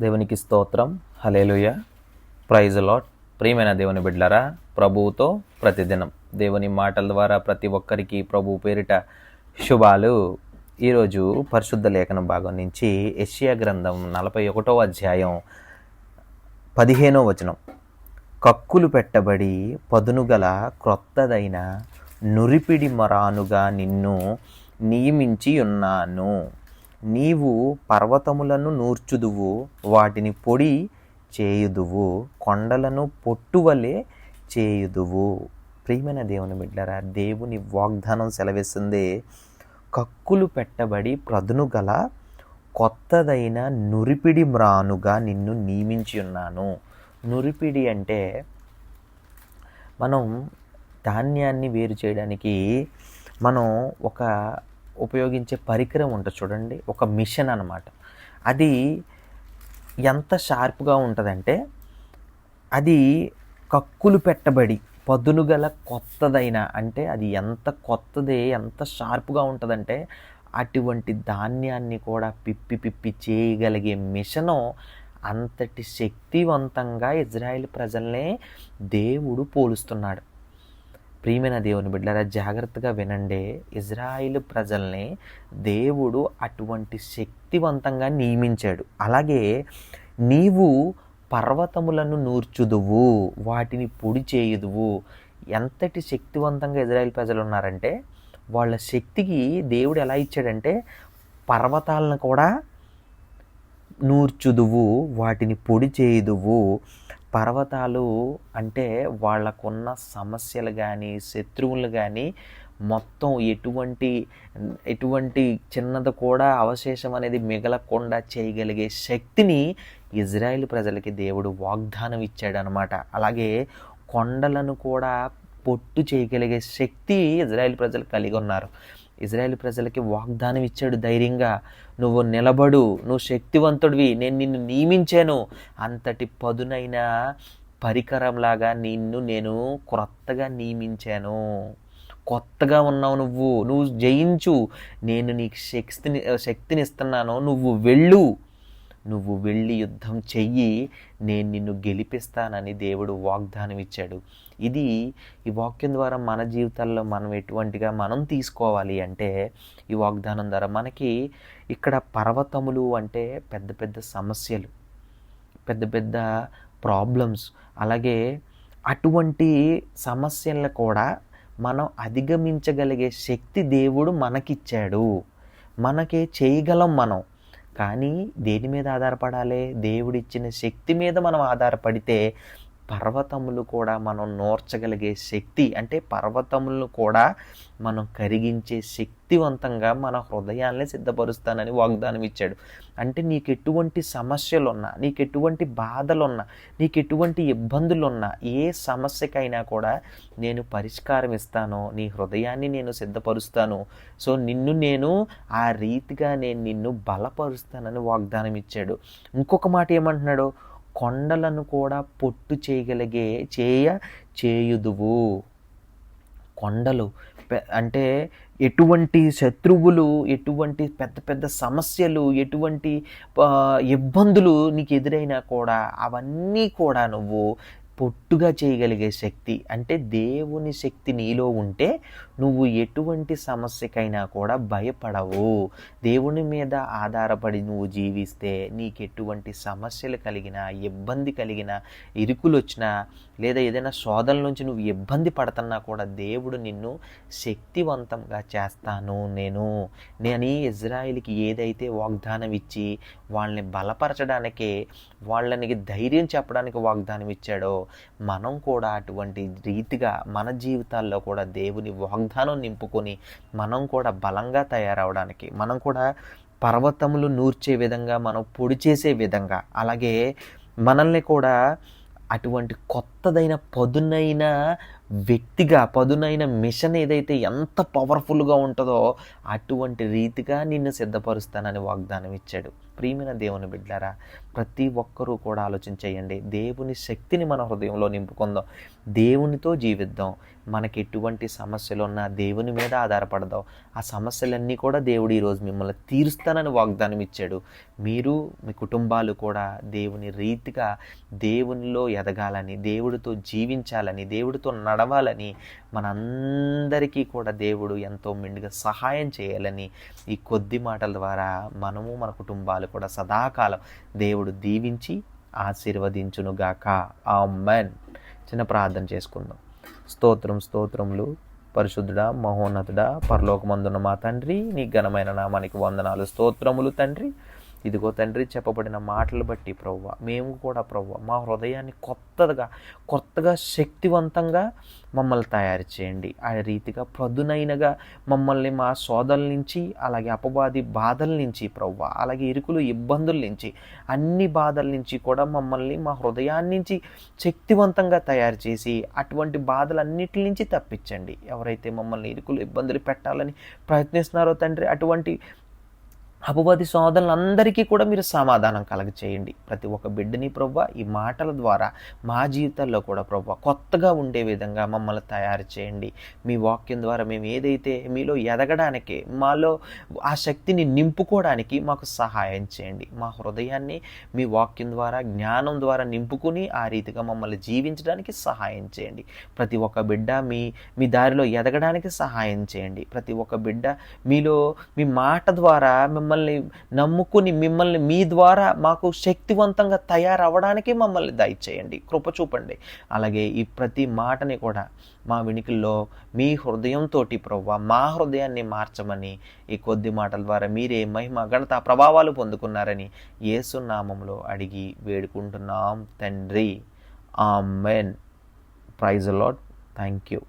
దేవునికి స్తోత్రం. Hallelujah praise lot ప్రియమైన దేవుని బిడ్లరా ప్రభువుతో ప్రతిదినం దేవుని మాటల ద్వారా ప్రతి ఒక్కరికి ప్రభు పేరిట శుభాలు. ఈరోజు పరిశుద్ధ లేఖన భాగం నుంచి ఎషియా గ్రంథం నలభై ఒకటో అధ్యాయం పదిహేనో వచనం. కక్కులు పెట్టబడి పదునుగల క్రొత్తదైన నురిపిడి మరానుగా నిన్ను నియమించి ఉన్నాను నీవు పర్వతములను నూర్చుదువు వాటిని పొడి చేయుదువు కొండలను పొట్టువలే చేయుదువు. ప్రియమైన దేవుని బిడ్డరా దేవుని వాగ్దానం సెలవిస్తుంది. కక్కులు పెట్టబడి ప్రదును గల కొత్తదైన నురిపిడి మ్రానుగా నిన్ను నియమించి ఉన్నాను. నురిపిడి అంటే మనం ధాన్యాన్ని వేరు చేయడానికి మనం ఒక ఉపయోగించే పరికరం ఉంటుంది చూడండి ఒక మిషన్ అనమాట అది ఎంత షార్ప్గా ఉంటుందంటే అది కక్కులు పెట్టబడి పదును గల కొత్తదైన అంటే అది ఎంత కొత్తదే ఎంత షార్ప్గా ఉంటుందంటే అటువంటి ధాన్యాన్ని కూడా పిప్పి పిప్పి చేయగలిగే మిషను అంతటి శక్తివంతంగా ఇజ్రాయెల్ ప్రజల్నే దేవుడు పోలుస్తున్నాడు. ప్రియమైన దేవుని బిడ్డలారా జాగ్రత్తగా వినండి. ఇజ్రాయిల్ ప్రజల్ని దేవుడు అటువంటి శక్తివంతంగా నియమించాడు. అలాగే నీవు పర్వతములను నూర్చుదువు వాటిని పొడి చేయుదువు. ఎంతటి శక్తివంతంగా ఇజ్రాయిల్ ప్రజలు ఉన్నారంటే వాళ్ళ శక్తికి దేవుడు ఎలా ఇచ్చాడంటే పర్వతాలను కూడా నూర్చుదువు వాటిని పొడి చేయుదువు. పర్వతాలు అంటే వాళ్ళకున్న సమస్యలు కానీ శత్రువులు కానీ మొత్తం ఎటువంటి ఎటువంటి చిన్నది కూడా అవశేషం అనేది మిగలకుండా చేయగలిగే శక్తిని ఇజ్రాయెల్ ప్రజలకి దేవుడు వాగ్దానం ఇచ్చాడనమాట. అలాగే కొండలను కూడా పొట్టు చేయగలిగే శక్తి ఇజ్రాయెల్ ప్రజలు కలిగి ఉన్నారు. ఇజ్రాయేల్ ప్రజలకి వాగ్దానం ఇచ్చాడు ధైర్యంగా. నువ్వు నిలబడు నువ్వు శక్తివంతుడివి నేను నిన్ను నియమించాను. అంతటి పదునైన పరికరంలాగా నిన్ను నేను క్రొత్తగా నియమించాను. కొత్తగా ఉన్నావు నువ్వు నువ్వు జయించు. నేను నీకు శక్తిని శక్తిని ఇస్తున్నాను నువ్వు వెళ్ళు. నువ్వు వెళ్ళి యుద్ధం చెయ్యి నేను నిన్ను గెలిపిస్తానని దేవుడు వాగ్దానం ఇచ్చాడు ఇది ఈ వాక్యం ద్వారా మన జీవితాల్లో మనం ఎటువంటిగా మనం తీసుకోవాలి అంటే ఈ వాగ్దానం ద్వారా మనకి ఇక్కడ పర్వతములు అంటే పెద్ద పెద్ద సమస్యలు పెద్ద పెద్ద ప్రాబ్లమ్స్ అలాగే అటువంటి సమస్యలను కూడా మనం అధిగమించగలిగే శక్తి దేవుడు మనకిచ్చాడు. మనకే చేయగలం మనం. కానీ దేని మీద ఆధారపడాలి? దేవుడిచ్చిన శక్తి మీద మనం ఆధారపడితే పర్వతములు కూడా మనం నోర్చగలిగే శక్తి అంటే పర్వతములను కూడా మనం కరిగించే శక్తివంతంగా మన హృదయాన్ని సిద్ధపరుస్తానని వాగ్దానం ఇచ్చాడు అంటే నీకు ఎటువంటి సమస్యలున్నా నీకు ఎటువంటి బాధలున్నా నీకు ఎటువంటి ఇబ్బందులు ఉన్నా ఏ సమస్యకైనా కూడా నేను పరిష్కారం ఇస్తాను నీ హృదయాన్ని నేను సిద్ధపరుస్తాను. సో నిన్ను నేను ఆ రీతిగా నేను నిన్ను బలపరుస్తానని వాగ్దానం ఇచ్చాడు ఇంకొక మాట ఏమంటున్నాడు? కొండలను కూడా పొట్టు చేయగలిగే చేయ చేయుదువు. కొండలు అంటే ఎటువంటి శత్రువులు ఎటువంటి పెద్ద పెద్ద సమస్యలు ఎటువంటి ఇబ్బందులు నీకు ఎదురైనా కూడా అవన్నీ కూడా నువ్వు పొట్టుగా చేయగలిగే శక్తి అంటే దేవుని శక్తి నీలో ఉంటే నువ్వు ఎటువంటి సమస్యకైనా కూడా భయపడవు. దేవుని మీద ఆధారపడి నువ్వు జీవిస్తే నీకు ఎటువంటి సమస్యలు కలిగినా ఇబ్బంది కలిగినా ఇరుకులు వచ్చినా లేదా ఏదైనా శోధన నుంచి నువ్వు ఇబ్బంది పడుతున్నా కూడా దేవుడు నిన్ను శక్తివంతంగా చేస్తాను నేను. నేను ఇజ్రాయిల్కి ఏదైతే వాగ్దానం ఇచ్చి వాళ్ళని బలపరచడానికే వాళ్ళనికి ధైర్యం చెప్పడానికి వాగ్దానం ఇచ్చాడో మనం కూడా అటువంటి రీతిగా మన జీవితాల్లో కూడా దేవుని వాగ్దానం నింపుకొని మనం కూడా బలంగా తయారవడానికి మనం కూడా పర్వతములు నూర్చే విధంగా మనం పొడి చేసే విధంగా అలాగే మనల్ని కూడా అటువంటి కొత్తదైన పదునైన వ్యక్తిగా పదునైన మిషన్ ఏదైతే ఎంత పవర్ఫుల్గా ఉంటుందో అటువంటి రీతిగా నిన్ను సిద్ధపరుస్తానని వాగ్దానం ఇచ్చాడు. ప్రియమైన దేవుని బిడ్డారా ప్రతి ఒక్కరూ కూడా ఆలోచించేయండి. దేవుని శక్తిని మన హృదయంలో నింపుకుందాం. దేవునితో జీవిద్దాం. మనకి ఎటువంటి సమస్యలు ఉన్నా దేవుని మీద ఆధారపడదాం ఆ సమస్యలన్నీ కూడా దేవుడు ఈరోజు మిమ్మల్ని తీరుస్తానని వాగ్దానం ఇచ్చాడు. మీరు మీ కుటుంబాలు కూడా దేవుని రీతిగా దేవునిలో ఎదగాలని దేవుడితో జీవించాలని దేవుడితో నడవాలని మనందరికీ కూడా దేవుడు ఎంతో మెండుగా సహాయం చేయాలని ఈ కొద్ది మాటల ద్వారా మనము మన కుటుంబాలు కూడా సదాకాలం దేవుడు దీవించి ఆశీర్వదించునుగాక. ఆ మెన్ చిన్న ప్రార్థన చేసుకుందాం. స్తోత్రం స్తోత్రములు. పరిశుద్ధుడా మహోన్నతుడా పరలోకమందున్న మా తండ్రి నీ ఘనమైన నామానికి వందనాలు స్తోత్రములు తండ్రి. ఇదిగో తండ్రి చెప్పబడిన మాటలు బట్టి ప్రవ్వ మేము కూడా ప్రవ్వ మా హృదయాన్ని కొత్తగా కొత్తగా శక్తివంతంగా మమ్మల్ని తయారు చేయండి. ఆ రీతిగా ప్రదునైనగా మమ్మల్ని మా సోదల నుంచి అలాగే అపవాది బాధల నుంచి ప్రవ్వ అలాగే ఇరుకులు ఇబ్బందుల నుంచి అన్ని బాధల నుంచి కూడా మమ్మల్ని మా హృదయాన్ని నుంచి శక్తివంతంగా తయారు చేసి అటువంటి బాధలన్నిటి నుంచి తప్పించండి. ఎవరైతే మమ్మల్ని ఇరుకులు ఇబ్బందులు పెట్టాలని ప్రయత్నిస్తున్నారో తండ్రి అటువంటి అపవాది సోదరులందరికీ కూడా మీరు సమాధానం కలగచేయండి. ప్రతి ఒక్క బిడ్డని ప్రవ్వ ఈ మాటల ద్వారా మా జీవితాల్లో కూడా ప్రవ్వ కొత్తగా ఉండే విధంగా మమ్మల్ని తయారు చేయండి. మీ వాక్యం ద్వారా మేము ఏదైతే మీలో ఎదగడానికి మాలో ఆ శక్తిని నింపుకోవడానికి మాకు సహాయం చేయండి. మా హృదయాన్ని మీ వాక్యం ద్వారా జ్ఞానం ద్వారా నింపుకుని ఆ రీతిగా మమ్మల్ని జీవించడానికి సహాయం చేయండి. ప్రతి ఒక్క బిడ్డ మీ మీ దారిలో ఎదగడానికి సహాయం చేయండి. ప్రతి ఒక్క బిడ్డ మీలో మీ మాట ద్వారా మిమ్మల్ని మమ్మల్ని నమ్ముకుని మిమ్మల్ని మీ ద్వారా మాకు శక్తివంతంగా తయారవ్వడానికి మమ్మల్ని దయచేయండి. కృప చూపండి. అలాగే ఈ ప్రతి మాటని కూడా మా వినికిల్లో మీ హృదయంతో ప్రవ్వ మా హృదయాన్ని మార్చమని ఈ కొద్ది మాటల ద్వారా మీరే మహిమ ఘనత ప్రభావాలు పొందుకున్నారని ఏసునామంలో అడిగి వేడుకుంటున్నాం. తండ్రి amen. Praise lord thank you